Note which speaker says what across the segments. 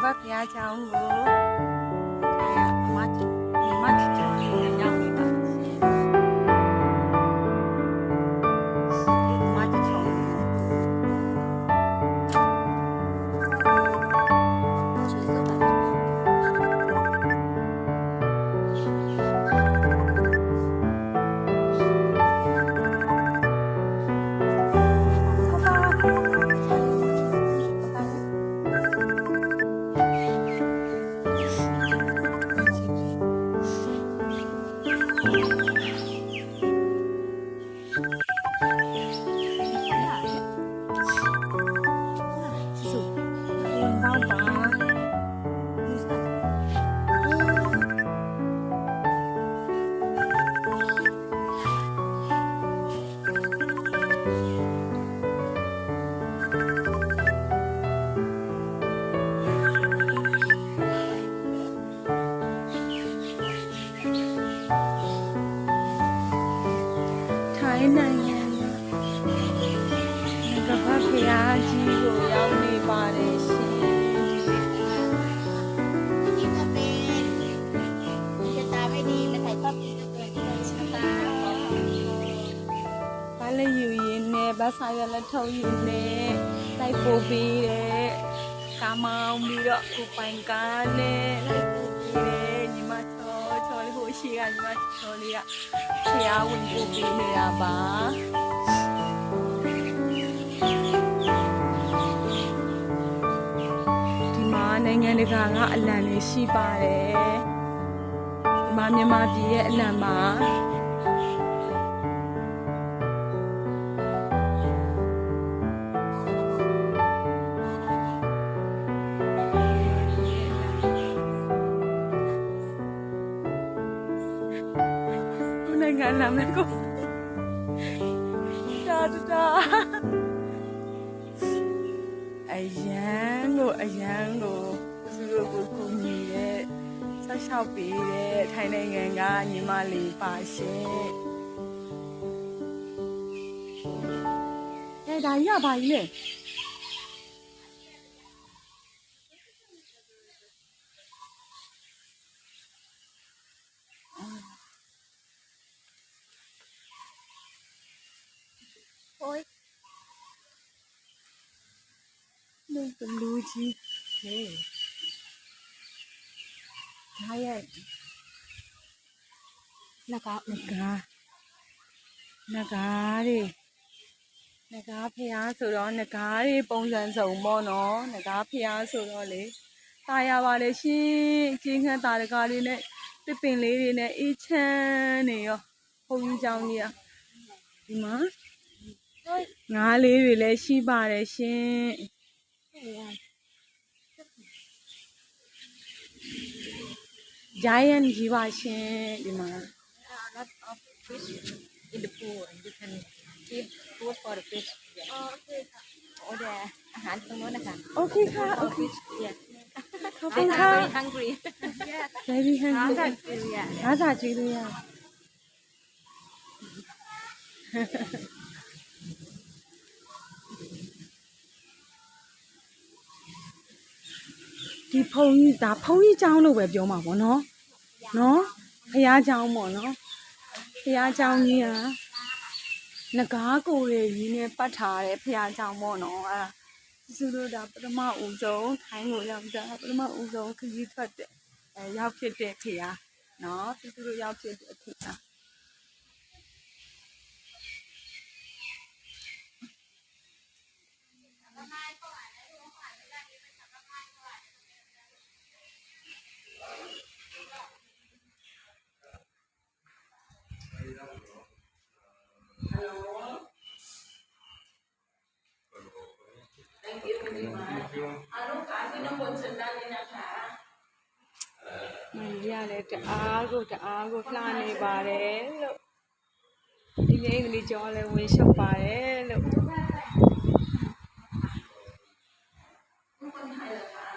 Speaker 1: sahabat ya jauh. Kayak macet macet နဲ့ဘာဆိုင်ရလက်ထုတ်ယူနဲ့လိုက်ပို့ပြီးတဲ့ကာမောင်းပြီးတော့ကိုပိုင်ကားနဲ့လိုက်ပို့ပြီးတဲ့ညီမချောချောလေးဟိုရှိကညီမချောလေးကဖျားဝင်ပို့ပြီးနေတာပါဒီမှာနိုင်ငံတကာကအလံတွေရှိပါတယ်ဒီမှာမြန်မာပြည်ရဲ့အလံပါ နိုင်ငံနာမည်ကိုတာတာအယံကိုအယံကိုသူတို့ကိုကူညီတဲ့ဆောက်ရှောက်ပေးတဲ့ထိုင်းနိုင်ငံကညီမလေးပါရှင်အဲဒါကြီးကဘာကြီးလဲ လူဘလူးကြီးဟေးဒါရဲ့နဂါနဂါနဂါတွေနဂါဖျားဆိုတော့နဂါတွေပုံစံစုံပေါ့နော်နဂါဖျားဆိုတော့လေตายရပါလေရှင်ကျင်းခန့်တာတကားလေးနဲ့တစ်ပင်လေးတွေနဲ့အေးချမ်းနေရောဘုံကြီးကြောင်ကြီးอ่ะဒီမှာ
Speaker 2: โอ้ย
Speaker 1: ငါးလေးတွေလည်းရှိပါတယ်ရှင် giant Jivashe Bima. A
Speaker 2: lot of fish in the pool. You can keep food for the fish. Yeah. Oh, okay. All okay อาหารตรงโน้นนะคะ
Speaker 1: Okay ค่ะ Okay
Speaker 2: fish. Yeah.
Speaker 1: ขอบคุณ I'm ค่ะ
Speaker 2: very hungry. yeah.
Speaker 1: Very hungry.
Speaker 2: fish. Yeah.
Speaker 1: ภาษาจีนเลยอ่ะ ဒီဖုန်ကြီးဒါဖုန်ကြီးကျောင်းလို့ပဲပြောမှာပေါ့နော်နော်ဖះကျောင်းပေါ့နော်ဖះကျောင်းကြီးဟာငကားကိုရည်ရင်းနဲ့ပတ်ထားတဲ့ဖះကျောင်းပေါ့နော်အဲ့ဒါသူတို့ဒါပထမဦးဆုံးထိုင်းကိုရောက်တာပထမဦးဆုံးခရီးထွက်တဲ့အဲရောက်ဖြစ်တဲ့ဖះနော်သူတို့ရောက်ဖြစ်တဲ့ဖះ မင်းရလည်းတအားကိုတအားကိုလှနေပါတယ်လို့ဒီလေးအင်္ဂလိပ်ကျော်လည်းဝင်ရှုပ်ပါတယ်လို့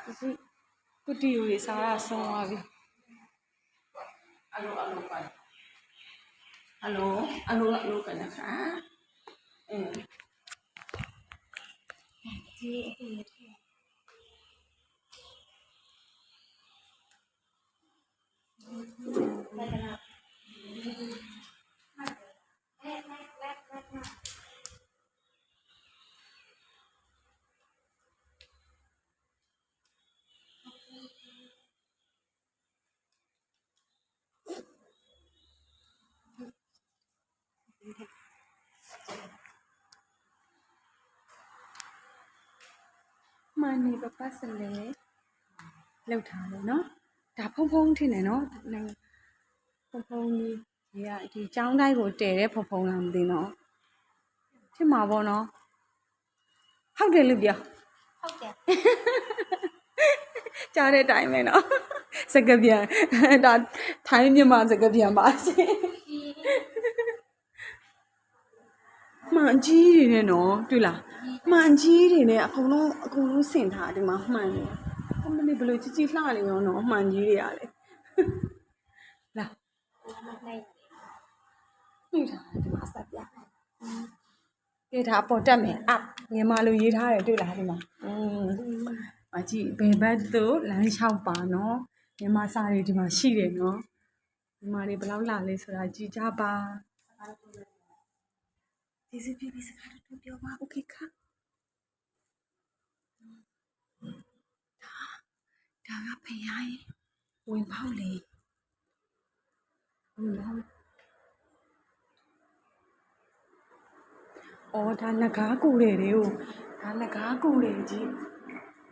Speaker 1: ဒီကုတီယူလေးစားရဆုံးသွားပြီ
Speaker 3: အလိုအလိုပါအလိုအလိုအလိုကนะคะเออ
Speaker 1: မှန်နေ ု ပပတ်စလဲလောက်ထားတယ်နော် ဒါဖုံဖုံထင်တယ်နော်နိုင်ဖုံဖုံကြီးဒီကဒီចောင်းတိုင်းကိုတည်တဲ့ဖုံဖုံလားမသိနော်ဖြစ်မှာပေါ့နော်ဟုတ်တယ်လို့ပြော
Speaker 2: ဟုတ်ကဲ့
Speaker 1: ကြားတဲ့အတိုင်းပဲနော်စကပြန်ဒါထိုင်းမြန်မာစကပြန်ပါရှင်မှန်ကြီးတွေနဲ့နော်တွေ့လားမှန်ကြီးတွေနဲ့အကုန်လုံးအကုန်လုံးဆင်ထားဒီမှာမှန်နေ အမလေးဘယ်လိုကြီးကြီးလှနေရောနော်မှန်ကြီးတွေကလေလာ
Speaker 2: ใน
Speaker 1: တွေ့တာဒီမှာဆက်ပြ ကဲဒါပေါ်တက်မယ်အမြန်မာလိုရေးထားတယ်တွေ့လားဒီမှာอืมအကြည့်ဘယ်ဘက်သို့လမ်းလျှောက်ပါနော်မြန်မာစာတွေဒီမှာရှိတယ်နော်မြန်မာတွေဘယ်လောက်လာလဲဆိုတာကြည်ကြပါဒီစပြဒီစကားတော့ပြောပါโอเคခါ ဒါကဖယားရဲ့ဝင်ပေါက်လေဝင်ပေါက်အော်ဒါငကားကူတယ်တွေကိုဒါငကားကူတယ်ကြီး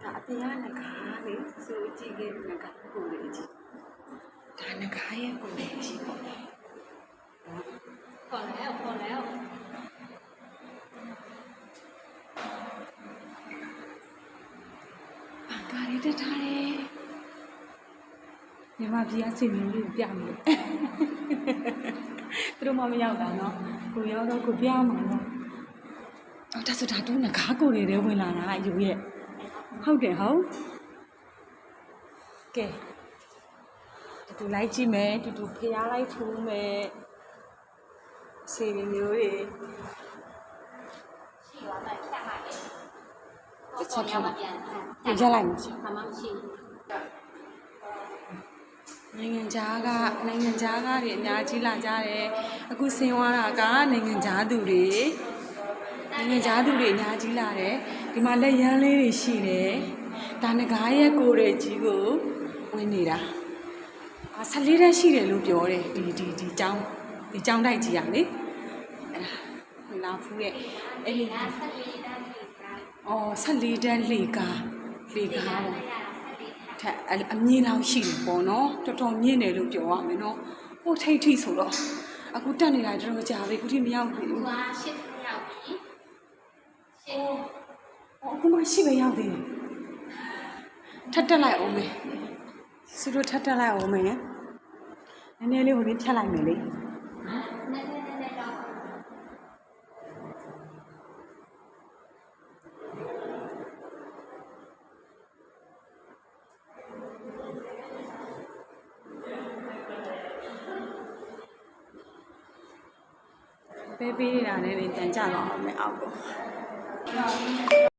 Speaker 1: ဒါအပြင်ကငကားလေဆိုကြည့်ခဲ့ငကားကူတယ်ကြီးဒါငကားရဲ့ကူတယ်ကြီးပေါ့
Speaker 2: ပေါ်လဲပေါ်လဲ
Speaker 1: ဘာကားရတဲ့ထားတယ် မြန်မာပြည်အစီအမံလေးကိုပြမယ်သူတို့မမရောက်တာနော်ကိုရောက်တော့ကိုပြမှာနော်အော်ဒါဆိုဒါတူးငကားကိုတွေတဲဝင်လာတာအယူရဲ့ဟုတ်တယ်ဟုတ်ကဲတူတူလိုက်ကြည့်မယ်တူတူဖျားလိုက်ထိုးမယ်စီရီမျိုးတွေ
Speaker 2: ရှိသွားမှဖြတ်
Speaker 1: ပါလေတ
Speaker 2: ချင်ဖြတ်
Speaker 1: ပါပြန်ရလိုက်မှာရှိမှ
Speaker 2: မရှိဘူး
Speaker 1: နိုင်ငံခြားကနိုင်ငံခြားကတွေအများကြီးလာကြတယ်အခုဆင်းသွားတာကနိုင်ငံခြားသူတွေနိုင်ငံခြားသူတွေအများကြီးလာတယ်ဒီမှာလက်ရန်လေးတွေရှိတယ်ဒါနဂါးရဲ့ကိုယ်ရဲ့ကြီးကိုဝင်နေတာအာ14တက်ရှိတယ်လို့ပြောတယ်ဒီဒီဒီចောင်းဒီចောင်းတိုက်ကြီးอ่ะလေအဲ့ဒါလာဖူးရဲ့အဲ့ဒီအော်14တက်လေကားလေကားပေါ့ ထက်အမြင်လောက်ရှိတယ်ပေါ့နော်တော်တော်မြင့်တယ်လို့ပြောရမယ်နော်ဟိုထိတ်ထိတ်ဆိုတော့အခုတက်နေတာတော်တော်ကြာပြီခုထိမရောက်သေးဘူး
Speaker 2: ဟိုကရှစ်ရောက်
Speaker 1: ပြီရှစ်အခုမှရှစ်ပဲရောက်သေးတယ်ထပ်တက်လိုက်အောင်မယ်သူတို့ထပ်တက်လိုက်အောင်မယ်နည်းနည်းလေးဟိုလေးဖြတ်လိုက်မယ်လေ
Speaker 2: နည်းနည်းနည်းနည်း
Speaker 1: ပဲပေးနေတာနဲ့တန်ကြတော့အောင်မယ်အောက်ကို